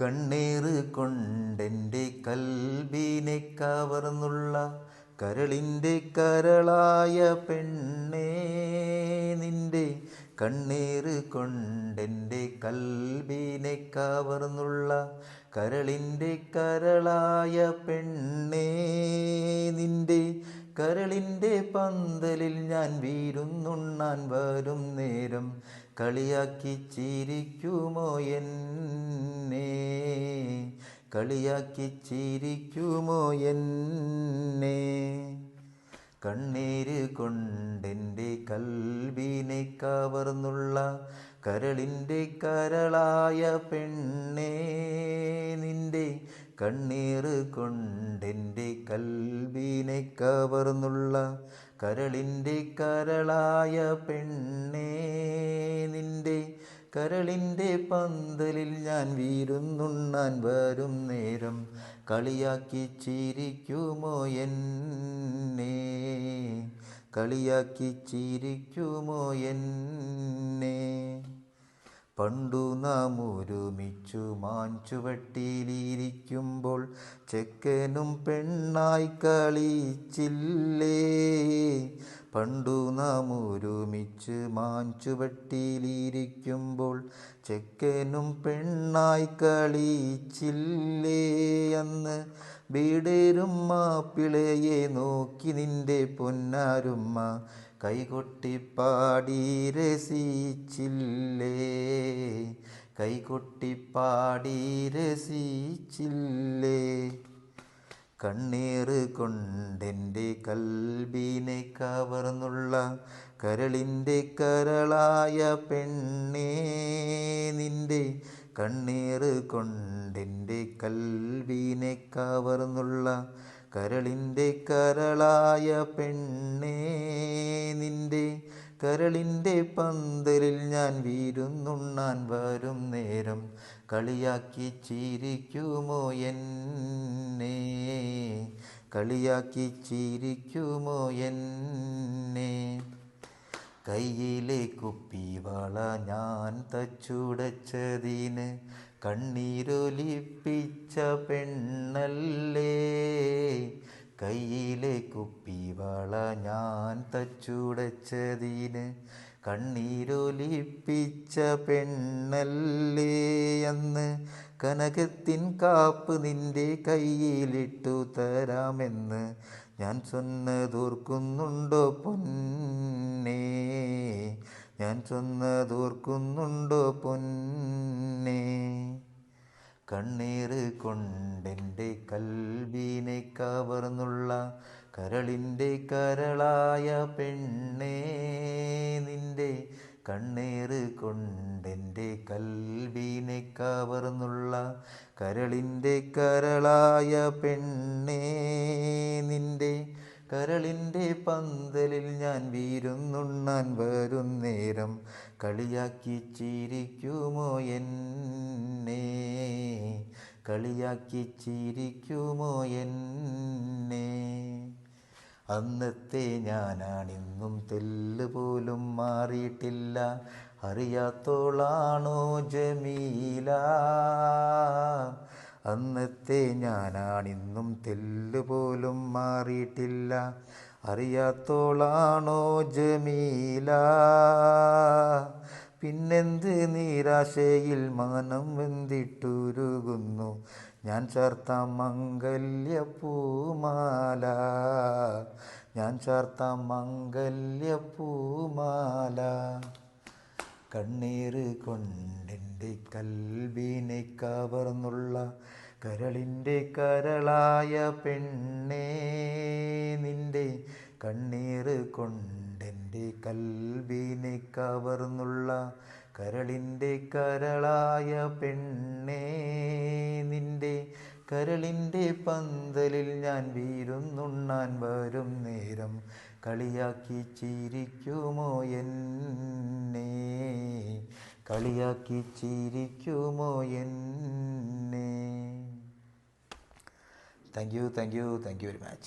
കണ്ണീറ് കൊണ്ടെന്റെ കൽബിനെ കവർന്നുള്ള കരളിന്റെ കരളായ പെണ്ണേ നിന്റെ കണ്ണീറ് കൊണ്ടെന്റെ കൽബിനെ കവർന്നുള്ള കരളിന്റെ കരളായ പെണ്ണേ നിന്റെ കരളിന്റെ പന്തലിൽ ഞാൻ വീരുന്നുണ്ണാൻ വരും നേരം കളിയാക്കി ചിരിക്കുമോ എന്നെ? കളിയാക്കി ചിരിക്കുമോ എന്നെ? കണ്ണീര് കൊണ്ടെന്റെ കൽബിനെ കവർന്നുള്ള കരളിന്റെ കരളായ പെണ്ണേ നിന്റെ കണ്ണീർ കൊണ്ടെന്റെ കൽബിനെ കവർന്നുള്ള കരളിന്റെ കരളായ പെണ്ണേ നിന്റെ കരളിന്റെ പന്തലിൽ ഞാൻ വീരുന്നുണ്ണാൻ വരും നേരം. കളിയാക്കി ചിരിക്കുമോ എന്നെ? കളിയാക്കി ചിരിക്കുമോ എന്നെ? പണ്ടു നാം ഒരുമിച്ചു മാഞ്ചുവട്ടിയിലിരിക്കുമ്പോൾ ചെക്കനും പെണ്ണായി കളിച്ചില്ലേ? പണ്ടു നാം ഒരുമിച്ച് മാഞ്ചുവട്ടിയിലിരിക്കുമ്പോൾ ചെക്കനും പെണ്ണായി കളിച്ചില്ലേ അന്ന്? ബീടേരും മാപ്പിളയെ നോക്കി നിന്റെ പൊന്നാരുമ്മ കൈകൊട്ടിപ്പാടി രസിച്ചില്ലേ? കൈകൊട്ടിപ്പാടി രസിച്ചില്ലേ? കണ്ണീറ് കൊണ്ടെന്റെ കൽബിനെ കവർന്നുള്ള കരളിന്റെ കരളായ പെണ്ണേ നിന്റെ കണ്ണീറ് കൊണ്ടെന്റെ കൽബിനെ കവർന്നുള്ള കരളിന്റെ കരളായ പെണ്ണേ നിന്റെ കരളിന്റെ പന്തലിൽ ഞാൻ വീരുന്നുണ്ണാൻ വരും നേരം കളിയാക്കി ചിരിക്കുമോ എന്നെ? കളിയാക്കി ചിരിക്കുമോ എന്നെ? കയ്യിലെ കുപ്പിവള ഞാൻ തച്ചുടച്ചതിന് കണ്ണീരൊലിപ്പിച്ച പെണ്ണല്ലേ? കയ്യിലെ കുപ്പിവള ഞാൻ തച്ചുടച്ചതിന് കണ്ണീരൊലിപ്പിച്ച പെണ്ണല്ലേ അന്ന് കനകത്തിൻ കാപ്പ് നിന്റെ കയ്യിലിട്ടു തരാമെന്ന് ഞാൻ ചൊന്നതോർക്കുന്നുണ്ടോ പൊന്നേ? ഞാൻ ചൊന്നതോർക്കുന്നുണ്ടോ പൊന്നേ? കണ്ണീറ് കൊണ്ടെന്റെ കൽവീനെ കവർന്നുള്ള കരളിന്റെ കരളായ പെണ്ണേ നിന്റെ കണ്ണീറ് കൊണ്ടെന്റെ കൽവീനെ കവർന്നുള്ള കരളിന്റെ കരളായ പെണ്ണേ നിന്റെ കരളിന്റെ പന്തലിൽ ഞാൻ വീരുന്നുണ്ണാൻ വരും നേരം കളിയാക്കി ചിരിക്കുമോ എന്നെ കളിയാക്കി ചിരിക്കുമോ എന്നെ? അന്നത്തെ ഞാനാണിന്നും തെല്ല് പോലും മാറിയിട്ടില്ല. അറിയാത്തോളാണോ ജമീല? അന്നത്തെ ഞാനാണിന്നും തെല്ല് പോലും മാറിയിട്ടില്ല. അറിയാത്തോളാണോ ജമീല? നിരാശയിൽ മാനം വെന്തിട്ടുരുകുന്നു. ഞാൻ ചേർത്ത മംഗല്യ പൂമാല ഞാൻ ചേർത്ത മംഗല്യ പൂമാല കണ്ണീര് കൊണ്ടെന്റെ കൽബിനെ കവർന്നുള്ള കരളിന്റെ കരളായ പെണ്ണേ നിന്റെ കണ്ണീര് കൊണ്ടെന്റെ കൽബിനെ കവർന്നുള്ള കരളിന്റെ കരളായ പെണ്ണേ നിന്റെ കരളിന്റെ പന്തലിൽ ഞാൻ വീരുന്നുണ്ണാൻ വരും നേരം. കളിയാക്കി ചിരിക്കുമോ എന്നെ? കളിയാക്കി ചിരിക്കുമോ എന്നെ? Thank you thank you thank you very much